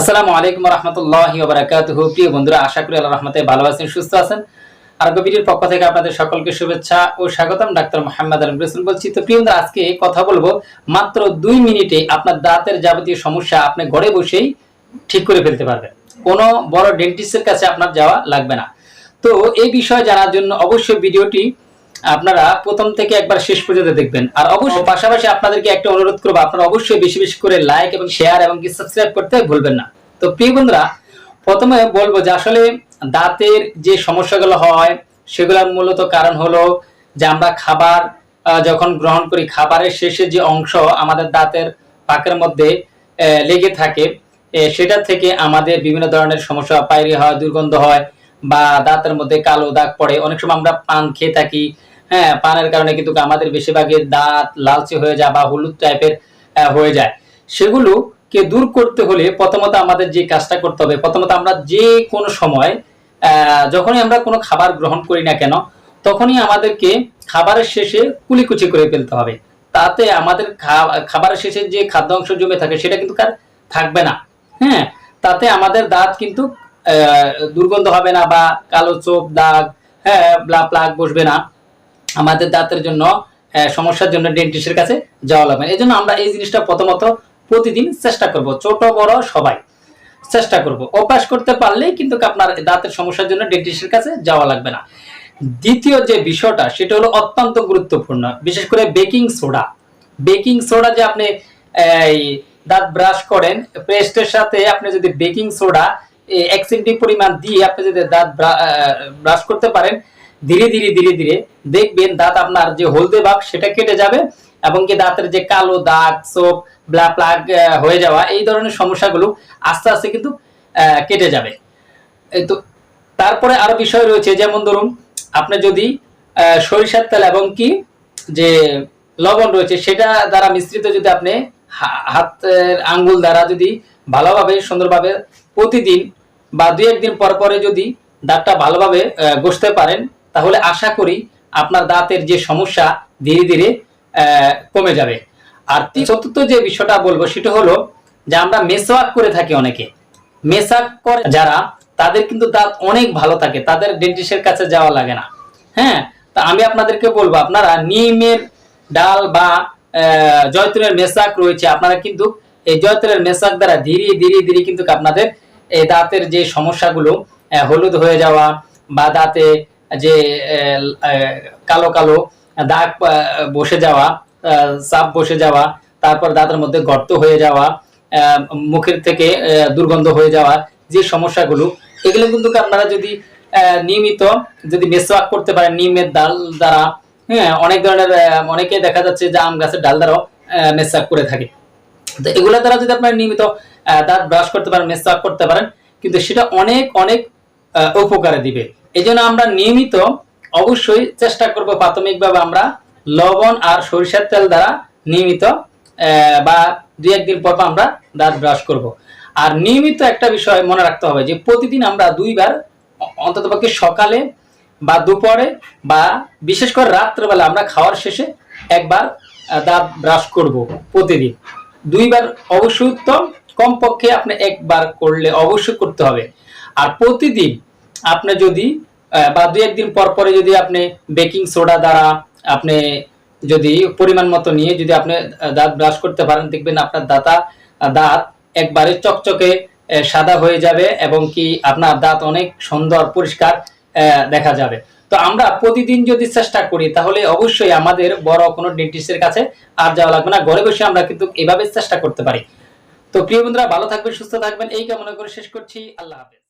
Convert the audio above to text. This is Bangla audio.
আসসালামু আলাইকুম রহমতুল্লাহ বারাকাতুহ প্রিয় বন্ধুরা, আশা করি আল্লাহ রহমতে ভালো আছেন, সুস্থ আছেন। আর গভীরের পক্ষ থেকে আপনাদের সকলকে শুভেচ্ছা ও স্বাগতম। ডাক্তার মোহাম্মদ আলম রসুল বলছি। তো প্রিয় বন্ধুরা, আজকে কথা বলব মাত্র দুই মিনিটে আপনার দাঁতের যাবতীয় সমস্যা আপনি ঘরে বসেই ঠিক করে ফেলতে পারবেন। কোনো বড় ডেন্টিস্টের কাছে আপনার যাওয়া লাগবে না। তো এই বিষয়ে জানার জন্য অবশ্যই ভিডিওটি আপনারা প্রথম থেকে একবার শেষ পর্যন্ত দেখবেন। আর অবশ্যই পাশাপাশি আপনাদেরকে একটা অনুরোধ করব, আপনারা অবশ্যই বেশি বেশি করে লাইক এবং শেয়ার এবং সাবস্ক্রাইব করতে ভুলবেন না। তো প্রিয় বন্ধুরা, প্রথমে বলব যে আসলে দাঁতের যে সমস্যাগুলো হয়, সেগুলোর মূলত কারণ হলো যে আমরা খাবার যখন গ্রহণ করি, খাবারের শেষে যে অংশ আমাদের দাঁতের পাকের মধ্যে লেগে থাকে সেটা থেকে আমাদের বিভিন্ন ধরনের সমস্যা, পায়রি হয়, দুর্গন্ধ হয় বা দাঁতের মধ্যে কালো দাগ পড়ে। অনেক সময় আমরা পান খেয়ে থাকি হ্যাঁ পানের কারণে কিন্তু আমাদের বেশিরভাগের দাঁত লালচে হয়ে যায় বা হলুদ টাইপের হয়ে যায়। সেগুলোকে দূর করতে হলে প্রথমত আমাদের যে কাজটা করতে হবে, প্রথমত আমরা যে কোনো সময় যখনই আমরা কোনো খাবার গ্রহণ করি না কেন, তখনই আমাদেরকে খাবারের শেষে কুলিকুচি করে ফেলতে হবে। তাতে আমাদের খাবারের শেষে যে খাদ্য অংশ জমে থাকে, সেটা কিন্তু আর থাকবে না। হ্যাঁ তাতে আমাদের দাঁত কিন্তু দুর্গন্ধ হবে না বা কালো চোখ, দাগ হ্যাঁ ব্লা প্লাগ বসবে না। আমাদের দাঁতের জন্য সমস্যার জন্য ডেন্টিস্টের কাছে যাওয়া লাগবে এই জন্য আমরা এই জিনিসটা প্রথমত প্রতিদিন চেষ্টা করব, ছোট, বড়, সবাই চেষ্টা করব। অভ্যাস করতে পারলেই কিন্তু আপনার দাঁতের সমস্যার জন্য ডেন্টিস্টের কাছে যাওয়া লাগবে না। দ্বিতীয় যে বিষয়টা, সেটা হলো অত্যন্ত গুরুত্বপূর্ণ, বিশেষ করে বেকিং সোডা। বেকিং সোডা যে আপনি দাঁত ব্রাশ করেন, পেস্টের সাথে আপনি যদি বেকিং সোডা এক সেন্টি পরিমাণ দিয়ে আপনি যদি দাঁত ব্রাশ করতে পারেন ধীরে ধীরে ধীরে ধীরে দেখবেন দাঁত আপনার যে হলদে ভাব সেটা কেটে যাবে এবং কি দাঁতের যে কালো দাগ, চোখ ব্লা প্লাগ হয়ে যাওয়া, এই ধরনের সমস্যাগুলো আস্তে আস্তে কিন্তু কেটে যাবে। তো তারপরে আরও বিষয় রয়েছে, যেমন ধরুন আপনি যদি সরিষার তেল এবং কি যে লবণ রয়েছে সেটা দ্বারা মিশ্রিত যদি আপনি হাতের আঙ্গুল দ্বারা যদি ভালোভাবে, সুন্দরভাবে প্রতিদিন বা দু একদিন পর পরে যদি দাঁতটা ভালোভাবে ঘষতে পারেন তাহলে আশা করি আপনার দাঁতের যে সমস্যা ধীরে ধীরে কমে যাবে। আর চতুর্থ যে বিষয়টা বলব সেটা হলো যে আমরা মেসওয়াক করে থাকি অনেকে। মেসাক করে যারা, তাদের কিন্তু দাঁত অনেক ভালো থাকে, তাদের ডেন্টিস্টের কাছে যাওয়া লাগে না। হ্যাঁ? তা আমি আপনাদেরকে বলব, আপনারা নিমের ডাল বা জয়তুনের মেসাক রয়েছে, আপনারা কিন্তু এই জয়তুনের মেসাক দ্বারা ধীরে ধীরে ধীরে কিন্তু আপনাদের এই দাঁতের যে সমস্যাগুলো হলুদ হয়ে যাওয়া বা দাঁতে যে কালো কালো দাগ বসে যাওয়া চাপ বসে যাওয়া, তারপর দাঁতের মধ্যে গর্ত হয়ে যাওয়া মুখের থেকে দুর্গন্ধ হয়ে যাওয়া, যে সমস্যাগুলো, এগুলো কিন্তু আপনারা যদি নিয়মিত যদি মেসওয়াক করতে পারেন, নিমের ডাল দ্বারা হ্যাঁ অনেক ধরনের অনেকে দেখা যাচ্ছে যে আম গাছের ডাল দ্বারাও মেসওয়াক করে থাকে। তো এগুলো দ্বারা যদি আপনারা নিয়মিত দাঁত ব্রাশ করতে পারেন মেসওয়াক করতে পারেন, কিন্তু সেটা অনেক অনেক উপকারে দিবে। এই জন্য আমরা নিয়মিত অবশ্যই চেষ্টা করব প্রাথমিকভাবে আমরা লবণ আর সরিষার তেল দ্বারা নিয়মিত বা দুই একদিন পর পর আমরা দাঁত ব্রাশ করব। আর নিয়মিত একটা বিষয় মনে রাখতে হবে যে প্রতিদিন আমরা দুইবার অন্তত পক্ষে সকালে বা দুপুরে বা বিশেষ করে রাত্রেবেলা আমরা খাওয়ার শেষে একবার দাঁত ব্রাশ করব প্রতিদিন। দুইবার অবশ্যই উত্তম, কমপক্ষে আপনি একবার করলে অবশ্যই করতে হবে। আর প্রতিদিন আপনি যদি বা দুই একদিন পর পরে যদি আপনি বেকিং সোডা দ্বারা আপনি যদি পরিমাণ মতো নিয়ে যদি আপনি দাঁত ব্রাশ করতে পারেন, দেখবেন আপনার দাঁতা দাঁত একবারে চকচকে সাদা হয়ে যাবে এবং কি আপনার দাঁত অনেক সুন্দর, পরিষ্কার দেখা যাবে। তো আমরা প্রতিদিন যদি চেষ্টা করি, তাহলে অবশ্যই আমাদের বড় কোনো ডেন্টিস্টের কাছে আর যাওয়া লাগবে না। ঘরে বসে আমরা কিন্তু এভাবে চেষ্টা করতে পারি। তো প্রিয় বন্ধুরা, ভালো থাকবেন, সুস্থ থাকবেন। এই কামনা করে শেষ করছি। আল্লাহ হাফেজ।